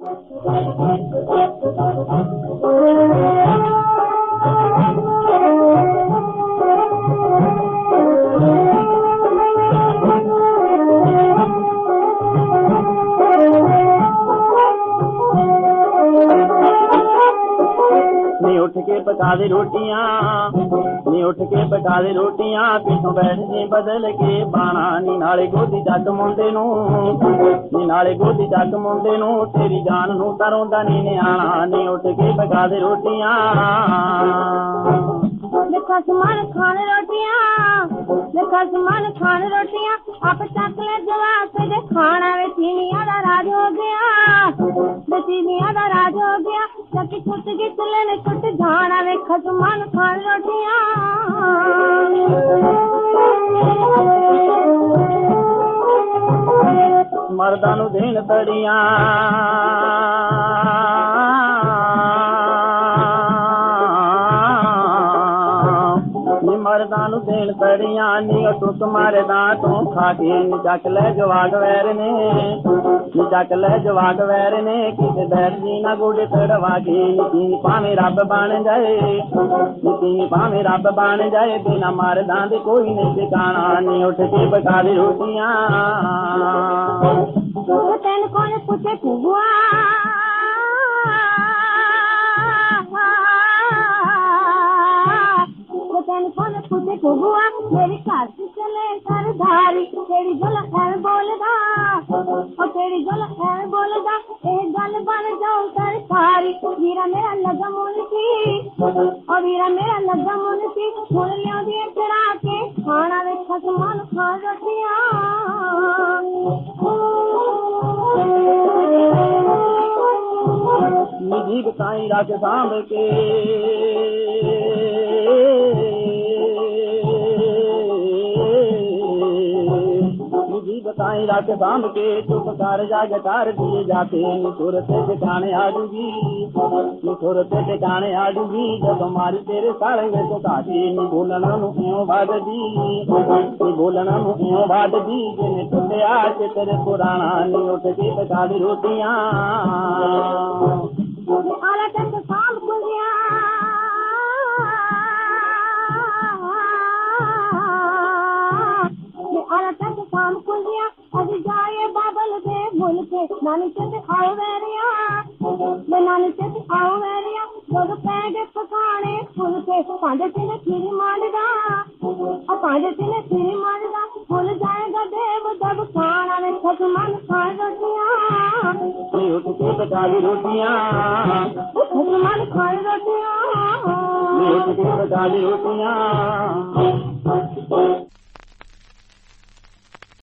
Thank you. ਬਿਠਾ ਦੇ ਰੋਟੀਆਂ। ਨੀ ਉੱਠ ਕੇ ਬਿਠਾ ਦੇ ਰੋਟੀਆਂ, ਪਿੱਛੋਂ ਬੈਠ ਜੇ ਬਦਲ ਕੇ ਬਾਣਾ ਨੀ ਨਾਲੇ ਗੋਦੀ ਜੱਟ ਮੁੰਡੇ ਨੂੰ। ਨੀ ਨਾਲੇ ਗੋਦੀ ਜੱਟ ਮੁੰਡੇ ਨੂੰ, ਤੇਰੀ ਜਾਨ ਨੂੰ ਤਰੋਂਦਾ ਨੀ ਨਿਆਣਾ। ਨੀ ਉੱਠ ਕੇ ਬਿਠਾ ਦੇ ਰੋਟੀਆਂ। ਦੇਖਾ ਸਮਾਨ ਖਾਣ ਰੋਟੀਆਂ। ਕਸਮਾਂ ਖਾਣ ਰੋਟੀਆਂ ਆਪ ਚੱਕ ਲੈ ਜਵਾਸ ਦੇ ਖਾਣਾ ਵੇ ਚੀਨੀਆਂ ਦਾ ਰਾਜ ਹੋ ਗਿਆ ਵੇ ਚੀਨੀਆਂ ਦਾ ਰਾਜ ਹੋ ਗਿਆ ਸੱਚ ਕੁੱਟ ਗਿੱਟ ਲੈਣ ਕੁੱਟ ਜਾਣਾ ਵੇ ਖਸਮਾਂ ਖਾਣ ਰੋਟੀਆਂ ਮਰਦਾਂ ਨੂੰ ਦੇਣ ਤੜੀਆਂ मर्दानु देन करिया नी तो तुम्हारे दांतों खाटिए निजाक ले जवाग वैर ने। निजाक ले जवाग वैर ने किसे बैर जी ना गुड़ तड़वागी नितीन पावे रब बन जाए। नितीन पावे रब बन जाए, बिना मार दांत कोई नहीं ठिकाना नी उठ के बकारी रोटियाँ। तो तेन कौन पूछे कुआ पूछे कुआ मेरी से चले सरदारी तेरी गल है बोलदा। ओ तेरी गल है बोलदा ए गल बन जाओ सरकारी वीरा मेरा लगा मुनसी ओ वीरा मेरा लगा मुनसी सुन लिया दी चढ़ा के। खाना वे खसमान खा रोटियाँ निजी बताई रख सांभ के जी बताए रात बाम के तो पकार जागकार दिए जाते हैं। से ठिकाने आडूगी निठुर से ठिकाने आडूगी जब हमारी तेरे सारे में तो काटी। निभूलना नुकियों बाद दी। निभूलना नुकियों बाद दी। जिन्हें तुझे आज तेरे पुराना नहीं, उठ के बता दी रोटियाँ। जाए बाबल दे भूल के। नानी चंद आओ वेरिया मैं नानी चंद आओ वेरिया जब पैगे पकाने फुल के। पाँच दिन खीरी मारदा और पाँच दिन खीरी मारदा भूल जाएगा देव जब खाना में खत मन खा रोटियाँ। उठ के पका रोटियाँ। खत मन खा रोटियाँ। उठ के पका रोटियाँ।